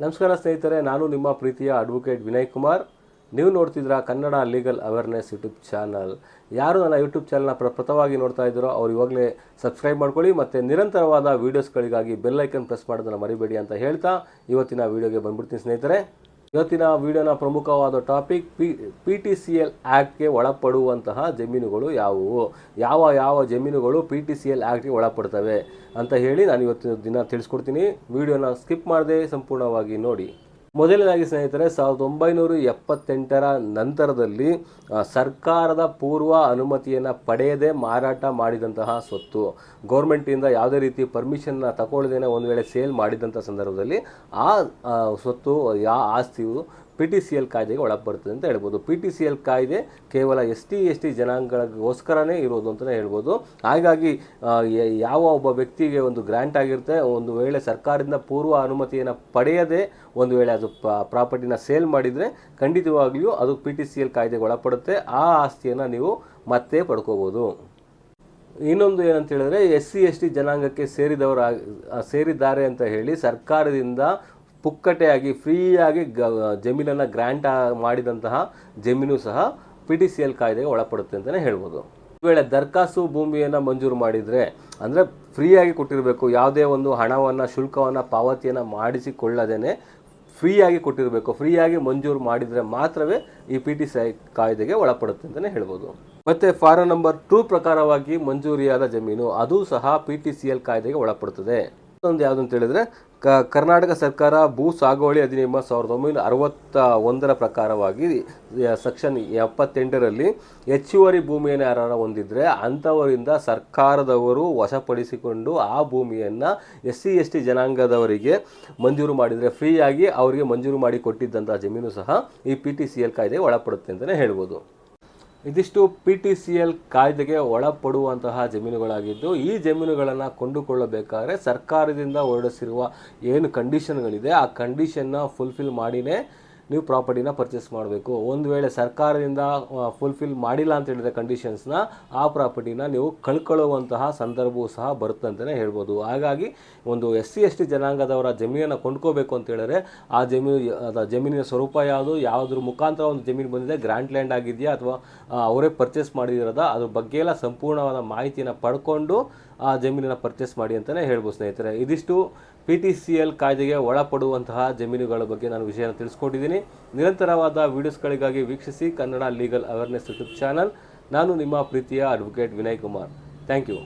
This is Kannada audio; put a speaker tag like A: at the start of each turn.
A: ನಮಸ್ಕಾರ ಸ್ನೇಹಿತರೆ, ನಾನು ನಿಮ್ಮ ಪ್ರೀತಿಯ ಅಡ್ವೊಕೇಟ್ ವಿನಯ್ ಕುಮಾರ್. ನೀವು ನೋಡ್ತಿದ್ರ Kannada legal awareness YouTube channel ಯಾರು ನನ್ನ ಯೂಟ್ಯೂಬ್ ಚಾನಲ್ನ ಪ್ರಪ್ರಥವಾಗಿ ನೋಡ್ತಾ ಇದ್ದೀರೋ ಅವ್ರು ಇವಾಗಲೇ ಸಬ್ಸ್ಕ್ರೈಬ್ ಮಾಡ್ಕೊಳ್ಳಿ ಮತ್ತು ನಿರಂತರವಾದ ವೀಡಿಯೋಸ್ಗಳಿಗಾಗಿ ಬೆಲ್ ಐಕನ್ ಪ್ರೆಸ್ ಮಾಡೋದನ್ನು ಮರಿಬೇಡಿ ಅಂತ ಹೇಳ್ತಾ ಇವತ್ತಿನ ವೀಡಿಯೋಗೆ ಬಂದ್ಬಿಡ್ತೀನಿ ಸ್ನೇಹಿತರೆ. ಇವತ್ತಿನ ವಿಡಿಯೋನ ಪ್ರಮುಖವಾದ topic P P T C L ಆ್ಯಕ್ಟ್ಗೆ ಒಳಪಡುವಂತಹ ಜಮೀನುಗಳು ಯಾವುವು? ಯಾವ ಯಾವ ಜಮೀನುಗಳು ಪಿ ಟಿ ಸಿ ಎಲ್ ಆ್ಯಕ್ಟ್ಗೆ ಒಳಪಡ್ತವೆ? ಅಂತ ಹೇಳಿ ನಾನು ಇವತ್ತಿನ ದಿನ ತಿಳಿಸ್ಕೊಡ್ತೀನಿ. ವಿಡಿಯೋನ ಸ್ಕಿಪ್ ಮಾಡದೆ ಸಂಪೂರ್ಣವಾಗಿ ನೋಡಿ. ಮೊದಲನೇದಾಗಿ ಸ್ನೇಹಿತರೆ ಸಾವಿರದ ಒಂಬೈನೂರ ಎಪ್ಪತ್ತೆಂಟರ ನಂತರದಲ್ಲಿ ಸರ್ಕಾರದ ಪೂರ್ವ ಅನುಮತಿಯನ್ನು ಪಡೆಯದೆ ಮಾರಾಟ ಮಾಡಿದಂತಹ ಸ್ವತ್ತು ಗೌರ್ಮೆಂಟಿಂದ ಯಾವುದೇ ರೀತಿ ಪರ್ಮಿಷನ್ನ ತಗೊಳ್ಳದೇನೆ ಒಂದು ವೇಳೆ ಸೇಲ್ ಮಾಡಿದಂಥ ಸಂದರ್ಭದಲ್ಲಿ ಆ, ಸ್ವತ್ತು, ಯಾ, ಆಸ್ತಿಯು ಪಿ ಟಿ ಸಿ ಎಲ್ ಕಾಯ್ದೆಗೆ ಒಳಪಡ್ತದೆ ಅಂತ ಹೇಳ್ಬೋದು. ಪಿ ಟಿ ಸಿ ಎಲ್ ಕಾಯ್ದೆ ಕೇವಲ ಎಸ್ ಟಿ ಎಸ್ ಟಿ ಜನಾಂಗಗಳಿಗೋಸ್ಕರನೇ ಇರೋದು ಅಂತಲೇ ಹೇಳ್ಬೋದು. ಹಾಗಾಗಿ ಯಾವ ಒಬ್ಬ ವ್ಯಕ್ತಿಗೆ ಒಂದು ಗ್ರ್ಯಾಂಟ್ ಆಗಿರುತ್ತೆ, ಒಂದು ವೇಳೆ ಸರ್ಕಾರದಿಂದ ಪೂರ್ವ ಅನುಮತಿಯನ್ನು ಪಡೆಯದೆ ಒಂದು ವೇಳೆ ಅದು ಪ್ರಾಪರ್ಟಿನ ಸೇಲ್ ಮಾಡಿದರೆ ಖಂಡಿತವಾಗಿಯೂ ಅದು ಪಿ ಟಿ ಸಿ ಎಲ್ ಕಾಯ್ದೆಗೆ ಒಳಪಡುತ್ತೆ. ಆ ಆಸ್ತಿಯನ್ನು ನೀವು ಮತ್ತೆ ಪಡ್ಕೋಬೋದು. ಇನ್ನೊಂದು ಏನಂತ ಹೇಳಿದ್ರೆ, ಎಸ್ ಸಿ, ಎಸ್ ಟಿ ಜನಾಂಗಕ್ಕೆ ಸೇರಿದವರ ಸೇರಿದ್ದಾರೆ ಅಂತ ಹೇಳಿ ಸರ್ಕಾರದಿಂದ ಪುಕ್ಕಟೆಯಾಗಿ, ಫ್ರೀಯಾಗಿ ಗ, ಜಮೀನನ್ನು ಗ್ರ್ಯಾಂಟ್ ಮಾಡಿದಂತಹ ಜಮೀನು ಸಹ ಪಿ ಟಿ ಸಿ ಎಲ್ ಕಾಯ್ದೆಗೆ ಒಳಪಡುತ್ತೆ ಅಂತಲೇ ಹೇಳ್ಬೋದು. ಈ ವೇಳೆ ದರ್ಖಾಸ್ತು ಭೂಮಿಯನ್ನು ಮಂಜೂರು ಮಾಡಿದರೆ, ಅಂದರೆ ಫ್ರೀಯಾಗಿ ಕೊಟ್ಟಿರಬೇಕು, ಯಾವುದೇ ಒಂದು ಹಣವನ್ನು, ಶುಲ್ಕವನ್ನು, ಪಾವತಿಯನ್ನು ಮಾಡಿಸಿಕೊಳ್ಳದೇನೆ ಫ್ರೀಯಾಗಿ ಕೊಟ್ಟಿರಬೇಕು, ಫ್ರೀಯಾಗಿ ಮಂಜೂರು ಮಾಡಿದರೆ ಮಾತ್ರವೇ ಈ ಪಿ ಟಿ ಸಿ ಕಾಯ್ದೆಗೆ ಒಳಪಡುತ್ತೆ ಅಂತಲೇ ಹೇಳ್ಬೋದು. ಮತ್ತು ಫಾರಂ ನಂಬರ್ ಟೂ ಪ್ರಕಾರವಾಗಿ ಮಂಜೂರಿಯಾದ ಜಮೀನು, ಅದು ಸಹ ಪಿ ಟಿ ಸಿ ಎಲ್ ಕಾಯ್ದೆಗೆ ಒಳಪಡುತ್ತದೆ. ಒಂದು ಯಾವುದು ಅಂತ ಹೇಳಿದ್ರೆ, ಕ, ಕರ್ನಾಟಕ ಸರ್ಕಾರ ಭೂ ಸಾಗುವಳಿ ಅಧಿನಿಯಮ ಸಾವಿರದ ಒಂಬೈನೂರ ಅರವತ್ತ ಒಂದರ ಪ್ರಕಾರವಾಗಿ ಸೆಕ್ಷನ್ ಎಪ್ಪತ್ತೆಂಟರಲ್ಲಿ ಹೆಚ್ಚುವರಿ ಭೂಮಿಯನ್ನು ಯಾರು ಹೊಂದಿದ್ರೆ ಅಂಥವರಿಂದ ಸರ್ಕಾರದವರು ವಶಪಡಿಸಿಕೊಂಡು ಆ ಭೂಮಿಯನ್ನು ಎಸ್ ಸಿ ಎಸ್ ಟಿ ಜನಾಂಗದವರಿಗೆ ಮಂಜೂರು ಮಾಡಿದರೆ, ಫ್ರೀಯಾಗಿ ಅವರಿಗೆ ಮಂಜೂರು ಮಾಡಿ ಕೊಟ್ಟಿದ್ದಂಥ ಜಮೀನು ಸಹ ಈ ಪಿ ಟಿ ಸಿ ಎಲ್ ಕಾಯ್ದೆ ಒಳಪಡುತ್ತೆ ಅಂತಲೇ ಹೇಳ್ಬೋದು. ಇದಿಷ್ಟು ಪಿ ಟಿ ಸಿ ಎಲ್ ಕಾಯ್ದೆಗೆ ಒಳಪಡುವಂತಹ ಜಮೀನುಗಳಾಗಿದ್ದು, ಈ ಜಮೀನುಗಳನ್ನು ಕೊಂಡುಕೊಳ್ಳಬೇಕಾದ್ರೆ ಸರ್ಕಾರದಿಂದ ಹೊರಡಿಸಿರುವ ಏನು ಕಂಡೀಷನ್ಗಳಿದೆ ಆ ಕಂಡೀಷನ್ನ ಫುಲ್ಫಿಲ್ ಮಾಡಿನೇ ನೀವು ಪ್ರಾಪರ್ಟಿನ ಪರ್ಚೇಸ್ ಮಾಡಬೇಕು. ಒಂದು ವೇಳೆ ಸರ್ಕಾರದಿಂದ ಫುಲ್ಫಿಲ್ ಮಾಡಿಲ್ಲ ಅಂತ ಹೇಳಿದ ಕಂಡೀಷನ್ಸ್ನ ಆ ಪ್ರಾಪರ್ಟಿನ ನೀವು ಕಳ್ಕೊಳ್ಳುವಂತಹ ಸಂದರ್ಭವೂ ಸಹ ಬರುತ್ತೆ ಅಂತಲೇ ಹೇಳ್ಬೋದು. ಹಾಗಾಗಿ ಒಂದು ಎಸ್ ಸಿ, ಎಸ್ ಟಿ ಜನಾಂಗದವರ ಜಮೀನನ್ನು ಕೊಂಡ್ಕೋಬೇಕು ಅಂತ ಹೇಳಿದ್ರೆ ಆ ಜಮೀನು, ಅದ ಜಮೀನಿನ ಸ್ವರೂಪ ಯಾವುದು, ಯಾವುದ್ರ ಮುಖಾಂತರ ಒಂದು ಜಮೀನು ಬಂದಿದೆ ಗ್ರ್ಯಾಂಡ್ ಲ್ಯಾಂಡ್ ಆಗಿದೆಯಾ ಅಥವಾ ಅವರೇ ಪರ್ಚೇಸ್ ಮಾಡಿರೋದ, ಅದ್ರ ಬಗ್ಗೆ ಎಲ್ಲ ಸಂಪೂರ್ಣವಾದ ಮಾಹಿತಿನ ಪಡ್ಕೊಂಡು ಆ ಜಮೀನನ್ನು ಪರ್ಚೇಸ್ ಮಾಡಿ ಅಂತಲೇ ಹೇಳ್ಬೋದು ಸ್ನೇಹಿತರೆ. ಇದಿಷ್ಟು ಪಿ ಟಿ ಸಿ ಎಲ್ ಕಾಯ್ದೆಗೆ ಒಳಪಡುವಂತಹ ಜಮೀನುಗಳ ಬಗ್ಗೆ ನಾನು ವಿಷಯನ ತಿಳಿಸ್ಕೊಟ್ಟಿದ್ದೀನಿ. ನಿರಂತರವಾದ ವೀಡಿಯೋಸ್ಗಳಿಗಾಗಿ ವೀಕ್ಷಿಸಿ Kannada legal awareness YouTube channel. ನಾನು ನಿಮ್ಮ ಪ್ರೀತಿಯ advocate Vinay Kumar. Thank you.